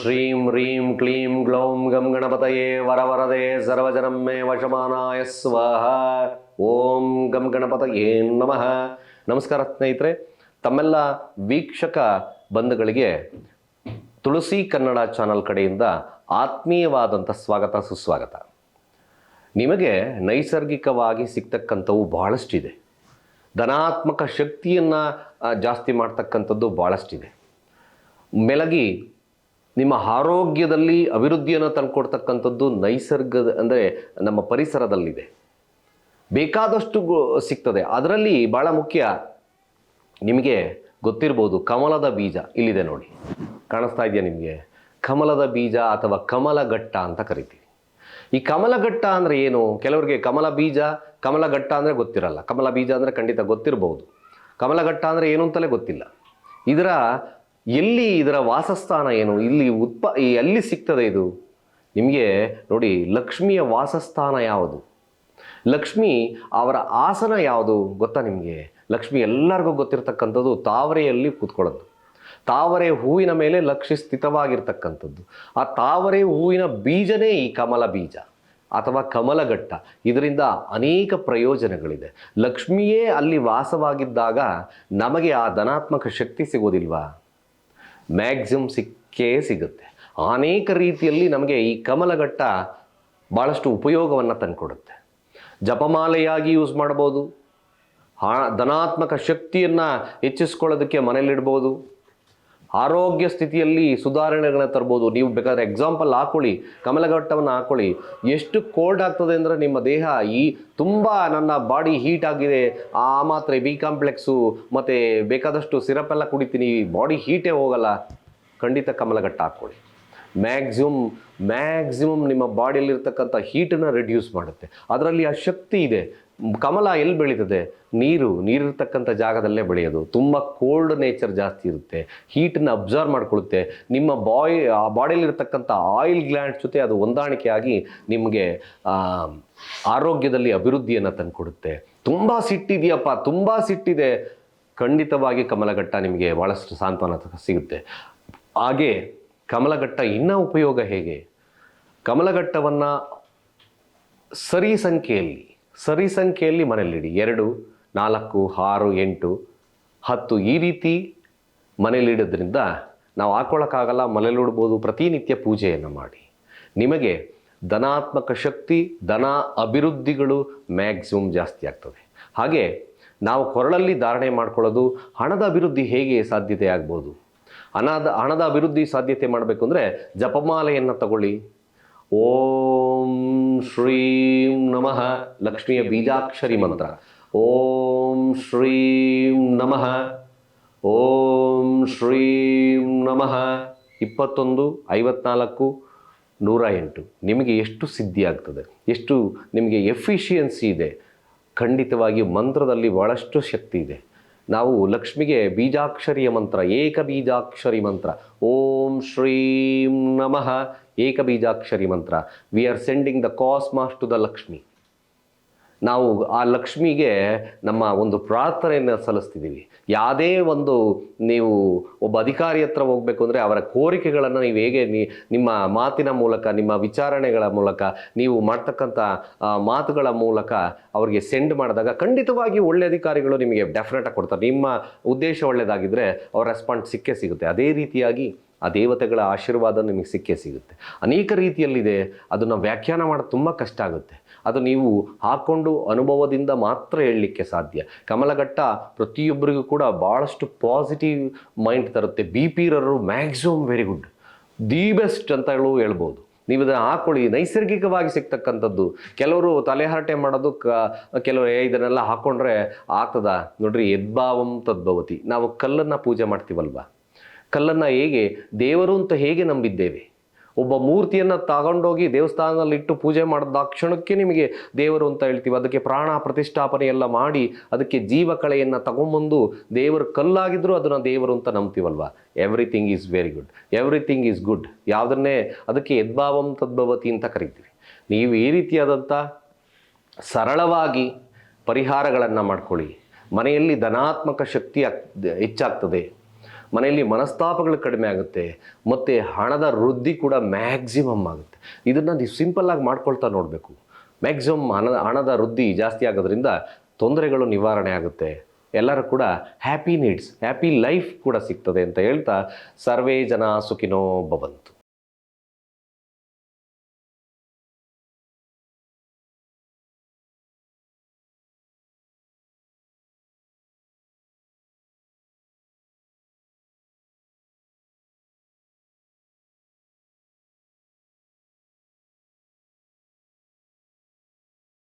ಶ್ರೀಂ ಹ್ರೀಂ ಕ್ಲೀಂ ಗ್ಲೌಂ ಗಂ ಗಣಪತಯೇ ವರವರದೆ ಸರ್ವಜನಂ ಮೇ ವಶಮಾನಾಯ ಸ್ವಾಹ ಓಂ ಗಂ ಗಣಪತಯೇ ನಮಃ ನಮಸ್ಕಾರ ಸ್ನೇಹಿತರೆ, ತಮ್ಮೆಲ್ಲ ವೀಕ್ಷಕ ಬಂಧುಗಳಿಗೆ ತುಳಸಿ ಕನ್ನಡ ಚಾನಲ್ ಕಡೆಯಿಂದ ಆತ್ಮೀಯವಾದಂಥ ಸ್ವಾಗತ, ಸುಸ್ವಾಗತ. ನಿಮಗೆ ನೈಸರ್ಗಿಕವಾಗಿ ಸಿಗ್ತಕ್ಕಂಥವು ಬಹಳಷ್ಟಿದೆ. ಧನಾತ್ಮಕ ಶಕ್ತಿಯನ್ನು ಜಾಸ್ತಿ ಮಾಡ್ತಕ್ಕಂಥದ್ದು ಭಾಳಷ್ಟಿದೆ ಮೆಲಗಿ ನಿಮ್ಮ ಆರೋಗ್ಯದಲ್ಲಿ ಅಭಿವೃದ್ಧಿಯನ್ನು ತಂದುಕೊಡ್ತಕ್ಕಂಥದ್ದು ನೈಸರ್ಗದ ಅಂದರೆ ನಮ್ಮ ಪರಿಸರದಲ್ಲಿದೆ. ಬೇಕಾದಷ್ಟು ಸಿಗ್ತದೆ. ಅದರಲ್ಲಿ ಭಾಳ ಮುಖ್ಯ ನಿಮಗೆ ಗೊತ್ತಿರ್ಬೋದು ಕಮಲದ ಬೀಜ ಇಲ್ಲಿದೆ ನೋಡಿ. ಕಾಣಿಸ್ತಾ ಇದೆಯಾ ನಿಮಗೆ? ಕಮಲದ ಬೀಜ ಅಥವಾ ಕಮಲಘಟ್ಟ ಅಂತ ಕರಿತೀವಿ. ಈ ಕಮಲಘಟ್ಟ ಅಂದರೆ ಏನು? ಕೆಲವರಿಗೆ ಕಮಲ ಬೀಜ, ಕಮಲಘಟ್ಟ ಅಂದರೆ ಗೊತ್ತಿರಲ್ಲ. ಕಮಲ ಬೀಜ ಅಂದರೆ ಖಂಡಿತ ಗೊತ್ತಿರಬಹುದು ಕಮಲಘಟ್ಟ ಅಂದರೆ ಏನು ಅಂತಲೇ ಗೊತ್ತಿಲ್ಲ. ಇದರ ಎಲ್ಲಿ ಇದರ ವಾಸಸ್ಥಾನ ಏನು? ಇಲ್ಲಿ ಉತ್ಪ ಎಲ್ಲಿ ಸಿಗ್ತದೆ ಇದು. ನಿಮಗೆ ನೋಡಿ, ಲಕ್ಷ್ಮಿಯ ವಾಸಸ್ಥಾನ ಯಾವುದು? ಲಕ್ಷ್ಮಿ ಅವರ ಆಸನ ಯಾವುದು ಗೊತ್ತಾ ನಿಮಗೆ? ಲಕ್ಷ್ಮಿ ಎಲ್ಲರಿಗೂ ಗೊತ್ತಿರತಕ್ಕಂಥದ್ದು ತಾವರೆಯಲ್ಲಿ ಕೂತ್ಕೊಳ್ಳೋದು. ತಾವರೆ ಹೂವಿನ ಮೇಲೆ ಲಕ್ಷ್ಮಿ ಸ್ಥಿತವಾಗಿರ್ತಕ್ಕಂಥದ್ದು. ಆ ತಾವರೆ ಹೂವಿನ ಬೀಜನೇ ಈ ಕಮಲ ಬೀಜ ಅಥವಾ ಕಮಲಘಟ್ಟ. ಇದರಿಂದ ಅನೇಕ ಪ್ರಯೋಜನಗಳಿದೆ. ಲಕ್ಷ್ಮಿಯೇ ಅಲ್ಲಿ ವಾಸವಾಗಿದ್ದಾಗ ನಮಗೆ ಆ ಧನಾತ್ಮಕ ಶಕ್ತಿ ಸಿಗೋದಿಲ್ವಾ ಮ್ಯಾಕ್ಸಿಮಮ್ ಸಿಕ್ಕೇ ಸಿಗುತ್ತೆ. ಅನೇಕ ರೀತಿಯಲ್ಲಿ ನಮಗೆ ಈ ಕಮಲಘಟ್ಟ ಭಾಳಷ್ಟು ಉಪಯೋಗವನ್ನು ತಂದುಕೊಡುತ್ತೆ. ಜಪಮಾಲೆಯಾಗಿ ಯೂಸ್ ಮಾಡ್ಬೋದು. ಹಣ ಧನಾತ್ಮಕ ಶಕ್ತಿಯನ್ನು ಹೆಚ್ಚಿಸ್ಕೊಳ್ಳೋದಕ್ಕೆ ಮನೇಲಿಡ್ಬೋದು ಆರೋಗ್ಯ ಸ್ಥಿತಿಯಲ್ಲಿ ಸುಧಾರಣೆಗಳನ್ನ ತರ್ಬೋದು. ನೀವು ಬೇಕಾದ್ರೆ ಎಕ್ಸಾಂಪಲ್ ಹಾಕೊಳ್ಳಿ. ಕಮಲಘಟ್ಟವನ್ನು ಹಾಕೊಳ್ಳಿ. ಎಷ್ಟು ಕೋಲ್ಡ್ ಆಗ್ತದೆ ಅಂದರೆ ನಿಮ್ಮ ದೇಹ ಈ ತುಂಬ ನನ್ನ ಬಾಡಿ ಹೀಟ್ ಆಗಿದೆ. ಆ ಮಾತ್ರೆ ಬಿ ಕಾಂಪ್ಲೆಕ್ಸು ಮತ್ತು ಬೇಕಾದಷ್ಟು ಸಿರಪ್ ಎಲ್ಲ ಕುಡಿತೀನಿ. ಬಾಡಿ ಹೀಟೇ ಹೋಗಲ್ಲ. ಖಂಡಿತ ಕಮಲಘಟ್ಟ ಹಾಕ್ಕೊಳ್ಳಿ ಮ್ಯಾಕ್ಸಿಮಮ್ ಮ್ಯಾಕ್ಸಿಮಮ್ ನಿಮ್ಮ ಬಾಡಿಯಲ್ಲಿರ್ತಕ್ಕಂಥ ಹೀಟನ್ನು ರೆಡ್ಯೂಸ್ ಮಾಡುತ್ತೆ. ಅದರಲ್ಲಿ ಆ ಶಕ್ತಿ ಇದೆ. ಕಮಲ ಎಲ್ಲಿ ಬೆಳೀತದೆ? ನೀರು, ನೀರಿರ್ತಕ್ಕಂಥ ಜಾಗದಲ್ಲೇ ಬೆಳೆಯೋದು. ತುಂಬ ಕೋಲ್ಡ್ ನೇಚರ್ ಜಾಸ್ತಿ ಇರುತ್ತೆ. ಹೀಟನ್ನು ಅಬ್ಸರ್ವ್ ಮಾಡ್ಕೊಳ್ಳುತ್ತೆ. ನಿಮ್ಮ ಬಾಯ್ ಬಾಡಿಯಲ್ಲಿರ್ತಕ್ಕಂಥ ಆಯಿಲ್ ಗ್ಲ್ಯಾಂಡ್ ಜೊತೆ ಅದು ಹೊಂದಾಣಿಕೆಯಾಗಿ ನಿಮಗೆ ಆರೋಗ್ಯದಲ್ಲಿ ಅಭಿವೃದ್ಧಿಯನ್ನು ತಂದುಕೊಡುತ್ತೆ. ತುಂಬ ಸಿಟ್ಟಿದೆಯಪ್ಪ ತುಂಬ ಸಿಟ್ಟಿದೆ ಖಂಡಿತವಾಗಿ ಕಮಲಘಟ್ಟ ನಿಮಗೆ ಭಾಳಷ್ಟು ಸಾಂತ್ವನ ಸಿಗುತ್ತೆ. ಹಾಗೆ ಕಮಲಘಟ್ಟ ಇನ್ನೂ ಉಪಯೋಗ ಹೇಗೆ? ಕಮಲಘಟ್ಟವನ್ನು ಸರಿ ಸಂಖ್ಯೆಯಲ್ಲಿ ಸರಿ ಸಂಖ್ಯೆಯಲ್ಲಿ ಮನೆಯಲ್ಲಿಡಿ. ಎರಡು, ನಾಲ್ಕು, ಆರು, ಎಂಟು, ಹತ್ತು ಈ ರೀತಿ ಮನೆಯಲ್ಲಿಡೋದ್ರಿಂದ ನಾವು ಹಾಕ್ಕೊಳ್ಳೋಕ್ಕಾಗಲ್ಲ ಮನೇಲಿಡ್ಬೋದು ಪ್ರತಿನಿತ್ಯ ಪೂಜೆಯನ್ನು ಮಾಡಿ. ನಿಮಗೆ ಧನಾತ್ಮಕ ಶಕ್ತಿ, ಧನ ಅಭಿವೃದ್ಧಿಗಳು ಮ್ಯಾಕ್ಸಿಮಮ್ ಜಾಸ್ತಿ ಆಗ್ತದೆ. ಹಾಗೆ ನಾವು ಕೊರಳಲ್ಲಿ ಧಾರಣೆ ಮಾಡ್ಕೊಳ್ಳೋದು ಹಣದ ಅಭಿವೃದ್ಧಿ ಹೇಗೆ ಸಾಧ್ಯತೆ ಆಗ್ಬೋದು? ಹಣದ ಹಣದ ಅಭಿವೃದ್ಧಿ ಸಾಧ್ಯತೆ ಮಾಡಬೇಕು ಅಂದರೆ ಜಪಮಾಲೆಯನ್ನು ತಗೊಳ್ಳಿ. ಓಂ ಶ್ರೀಂ ನಮಃ. ಲಕ್ಷ್ಮಿಯ ಬೀಜಾಕ್ಷರಿ ಮಂತ್ರ. ಓಂ ಶ್ರೀಂ ನಮಃ. ಓಂ ಶ್ರೀಂ ನಮಃ. ಇಪ್ಪತ್ತೊಂದು, ಐವತ್ನಾಲ್ಕು ನೂರ ಎಂಟು ನಿಮಗೆ ಎಷ್ಟು ಸಿದ್ಧಿ ಆಗ್ತದೆ? ಎಷ್ಟು ನಿಮಗೆ ಎಫಿಷಿಯನ್ಸಿ ಇದೆ? ಖಂಡಿತವಾಗಿ ಮಂತ್ರದಲ್ಲಿ ಭಾಳಷ್ಟು ಶಕ್ತಿ ಇದೆ. ನಾವು ಲಕ್ಷ್ಮಿಗೆ ಬೀಜಾಕ್ಷರಿಯ ಮಂತ್ರ ಏಕ ಬೀಜಾಕ್ಷರಿ ಮಂತ್ರ. ಓಂ ಶ್ರೀಂ ನಮಃ. ಏಕ ಬೀಜಾಕ್ಷರಿ ಮಂತ್ರ. We are sending the cosmos to the Lakshmi ನಾವು ಆ ಲಕ್ಷ್ಮಿಗೆ ನಮ್ಮ ಒಂದು ಪ್ರಾರ್ಥನೆಯನ್ನು ಸಲ್ಲಿಸ್ತಿದ್ದೀವಿ. ಯಾವುದೇ ಒಂದು ನೀವು ಒಬ್ಬ ಅಧಿಕಾರಿ ಹತ್ರ ಹೋಗಬೇಕು ಅಂದರೆ ಅವರ ಕೋರಿಕೆಗಳನ್ನು ನೀವು ಹೇಗೆ ನಿಮ್ಮ ಮಾತಿನ ಮೂಲಕ, ನಿಮ್ಮ ವಿಚಾರಣೆಗಳ ಮೂಲಕ, ನೀವು ಮಾಡ್ತಕ್ಕಂಥ ಮಾತುಗಳ ಮೂಲಕ ಅವರಿಗೆ ಸೆಂಡ್ ಮಾಡಿದಾಗ ಖಂಡಿತವಾಗಿ ಒಳ್ಳೆ ಅಧಿಕಾರಿಗಳು ನಿಮಗೆ ಡೆಫಿನೆಟಾಗಿ ಕೊಡ್ತಾರೆ. ನಿಮ್ಮ ಉದ್ದೇಶ ಒಳ್ಳೆಯದಾಗಿದ್ದರೆ ಅವ್ರ ರೆಸ್ಪಾನ್ಸ್ ಸಿಕ್ಕೇ ಸಿಗುತ್ತೆ. ಅದೇ ರೀತಿಯಾಗಿ ಆ ದೇವತೆಗಳ ಆಶೀರ್ವಾದ ನಿಮಗೆ ಸಿಕ್ಕೇ ಸಿಗುತ್ತೆ. ಅನೇಕ ರೀತಿಯಲ್ಲಿದೆ, ಅದನ್ನು ವ್ಯಾಖ್ಯಾನ ಮಾಡೋದು ತುಂಬ ಕಷ್ಟ ಆಗುತ್ತೆ. ಅದು ನೀವು ಹಾಕ್ಕೊಂಡು ಅನುಭವದಿಂದ ಮಾತ್ರ ಹೇಳಲಿಕ್ಕೆ ಸಾಧ್ಯ. ಕಮಲಘಟ್ಟ ಪ್ರತಿಯೊಬ್ಬರಿಗೂ ಕೂಡ ಭಾಳಷ್ಟು ಪಾಸಿಟಿವ್ ಮೈಂಡ್ ತರುತ್ತೆ. ಬಿ ಪಿ ಇರೋರು maximum very good the best ಅಂತ ಹೇಳು ಹೇಳ್ಬೋದು. ನೀವು ಇದನ್ನು ಹಾಕ್ಕೊಳ್ಳಿ ನೈಸರ್ಗಿಕವಾಗಿ ಸಿಗ್ತಕ್ಕಂಥದ್ದು. ಕೆಲವರು ತಲೆಹರಟೆ ಮಾಡೋದು ಕ, ಕೆಲವರು ಇದನ್ನೆಲ್ಲ ಹಾಕ್ಕೊಂಡ್ರೆ ಆಗ್ತದ? ನೋಡ್ರಿ, ಯದ್ಭಾವಂ ತದ್ಭವತಿ. ನಾವು ಕಲ್ಲನ್ನು ಪೂಜೆ ಮಾಡ್ತೀವಲ್ವಾ? ಕಲ್ಲನ್ನು ಹೇಗೆ, ದೇವರು ಅಂತ ಹೇಗೆ ನಂಬಿದ್ದೇವೆ? ಒಬ್ಬ ಮೂರ್ತಿಯನ್ನು ತಗೊಂಡೋಗಿ ದೇವಸ್ಥಾನದಲ್ಲಿ ಇಟ್ಟು ಪೂಜೆ ಮಾಡಿದ ಕ್ಷಣಕ್ಕೆ ನಿಮಗೆ ದೇವರು ಅಂತ ಹೇಳ್ತೀವಿ. ಅದಕ್ಕೆ ಪ್ರಾಣ ಪ್ರತಿಷ್ಠಾಪನೆ ಎಲ್ಲ ಮಾಡಿ, ಅದಕ್ಕೆ ಜೀವ ಕಳೆಯನ್ನು ತಗೊಂಬಂದು ದೇವರು ಕಲ್ಲಾಗಿದ್ದರೂ ಅದನ್ನು ದೇವರು ಅಂತ ನಂಬ್ತೀವಲ್ವ? Everything is very good everything is good ಯಾವುದನ್ನೇ ಅದಕ್ಕೆ ಯದ್ಭಾವಂ ತದ್ಭವತಿ ಅಂತ ಕರಿತೀವಿ. ನೀವು ಈ ರೀತಿಯಾದಂಥ ಸರಳವಾಗಿ ಪರಿಹಾರಗಳನ್ನು ಮಾಡ್ಕೊಳ್ಳಿ. ಮನೆಯಲ್ಲಿ ಧನಾತ್ಮಕ ಶಕ್ತಿ ಹೆಚ್ಚಾಗ್ತದೆ. ಮನೆಯಲ್ಲಿ ಮನಸ್ತಾಪಗಳು ಕಡಿಮೆ ಆಗುತ್ತೆ, ಮತ್ತು ಹಣದ ವೃದ್ಧಿ ಕೂಡ ಮ್ಯಾಕ್ಸಿಮಮ್ ಆಗುತ್ತೆ. ಇದನ್ನು ನೀವು ಸಿಂಪಲ್ಲಾಗಿ ಮಾಡ್ಕೊಳ್ತಾ ನೋಡಬೇಕು. ಮ್ಯಾಕ್ಸಿಮಮ್ ಹಣದ ಹಣದ ವೃದ್ಧಿ ಜಾಸ್ತಿ ಆಗೋದ್ರಿಂದ ತೊಂದರೆಗಳು ನಿವಾರಣೆ ಆಗುತ್ತೆ. ಎಲ್ಲರೂ ಕೂಡ ಹ್ಯಾಪಿ ನೀಡ್ಸ್ ಹ್ಯಾಪಿ ಲೈಫ್ ಕೂಡ ಸಿಗ್ತದೆ ಅಂತ ಹೇಳ್ತಾ, ಸರ್ವೇ ಜನ ಸುಖಿನೋ ಭವಂತು.